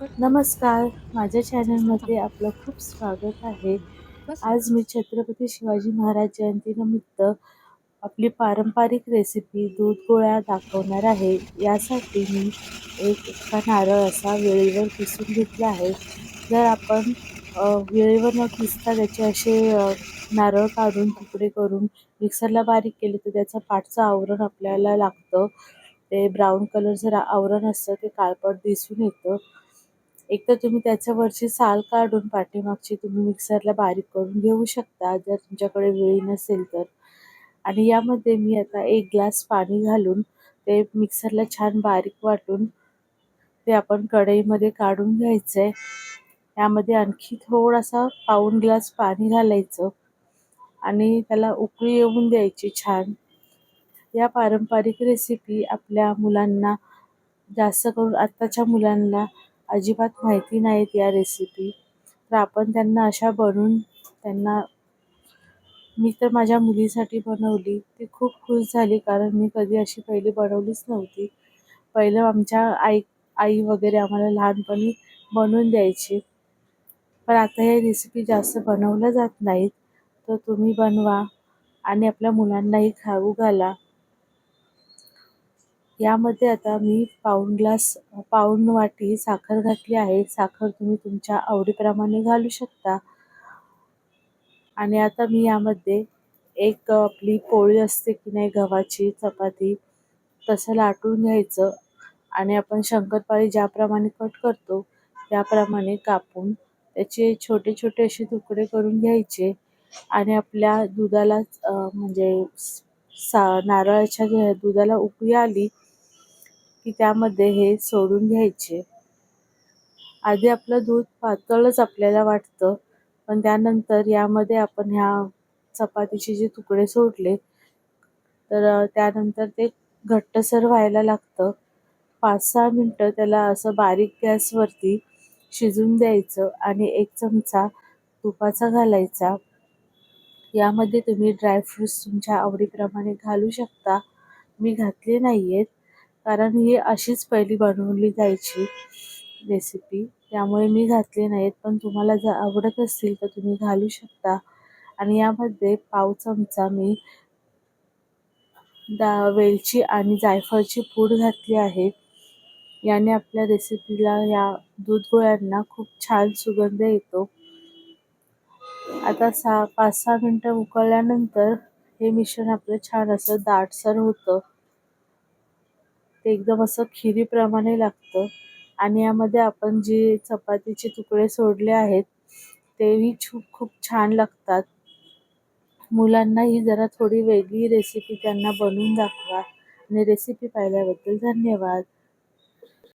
नमस्कार. माझ्या चॅनलमध्ये आपलं खूप स्वागत आहे. आज मी छत्रपती शिवाजी महाराज जयंतीनिमित्त आपली पारंपरिक रेसिपी दूध गोळ्या दाखवणार आहे. यासाठी मी एक इतका नारळ असा वेळेवर किसून घेतला आहे. जर आपण वेळेवर न किसता त्याचे असे नारळ काढून तुकडे करून मिक्सरला बारीक केले तर त्याचं पाठचं आवरण आपल्याला लागतं. ते ब्राऊन कलर जर आवरण असतं ते काळपट दिसून येतं. एक तर तुम्ही त्याच्यावरची साल काढून पाठीमागची तुम्ही मिक्सरला बारीक करून घेऊ शकता जर तुमच्याकडे वेळी नसेल तर. आणि यामध्ये मी आता एक ग्लास पाणी घालून ते मिक्सरला छान बारीक वाटून ते आपण कढईमध्ये काढून घ्यायचं आहे यामध्ये आणखी थोडासा पाऊण ग्लास पाणी घालायचं आणि त्याला उकळी येऊन द्यायची छान. या पारंपरिक रेसिपी आपल्या मुलांना जास्त करून आत्ताच्या मुलांना अजिबात माहिती नाहीत या रेसिपी तर आपण त्यांना अशा बनवून त्यांना मी तर माझ्या मुलीसाठी बनवली. ती खूप खुश झाली कारण मी कधी अशी पहिली बनवलीच नव्हती. पहिलं आमच्या आई आई वगैरे आम्हाला लहानपणी बनवून द्यायची. पण आता हे रेसिपी जास्त बनवल्या जात नाहीत. तर तुम्ही बनवा आणि आपल्या मुलांनाही खाऊ घाला. यामध्ये आता मी पाऊण ग्लास पाऊण वाटी साखर घातली आहे. साखर तुम्ही तुमच्या आवडीप्रमाणे घालू शकता. आणि आता मी यामध्ये एक आपली पोळी असते की नाही गव्हाची चपाती तसं लाटून घ्यायचं. आणि आपण शंकरपाळी ज्याप्रमाणे कट करतो त्याप्रमाणे कापून त्याचे छोटे छोटे असे तुकडे करून घ्यायचे. आणि आपल्या दुधाला म्हणजे सा नारळाच्या दुधाला उकळी आली की त्यामध्ये हे सोडून घ्यायचे. आधी आपलं दूध पातळच आपल्याला वाटतं पण त्यानंतर यामध्ये आपण ह्या चपातीचे जे तुकडे सोडले तर त्यानंतर ते घट्टसर व्हायला लागतं. पाच सहा मिनटं त्याला असं बारीक गॅसवरती शिजून द्यायचं आणि एक चमचा तुपाचा घालायचा. यामध्ये तुम्ही ड्रायफ्रूट्स तुमच्या आवडीप्रमाणे घालू शकता. मी घातले नाही आहेत कारण ही अशीच पहिली बनवली जायची रेसिपी त्यामुळे मी घातली नाहीत पण तुम्हाला जर आवडत असतील तर तुम्ही घालू शकता. आणि यामध्ये पाव चमचा मी दा वेलची आणि जायफळची पूड घातली आहे. याने आपल्या रेसिपीला या दूध गोळ्यांना खूप छान सुगंध येतो. आता सहा पाच सहा मिनटं उकळल्यानंतर हे मिश्रण आपलं छान असं दाटसर होतं. ते एकदम असं खिरीप्रमाणे लागतं. आणि यामध्ये आपण जे चपातीचे तुकडे सोडले आहेत तेही छू खूप छान लागतात. मुलांना ही जरा थोडी वेगळी रेसिपी त्यांना बनवून दाखवा. आणि रेसिपी पाहिल्याबद्दल धन्यवाद.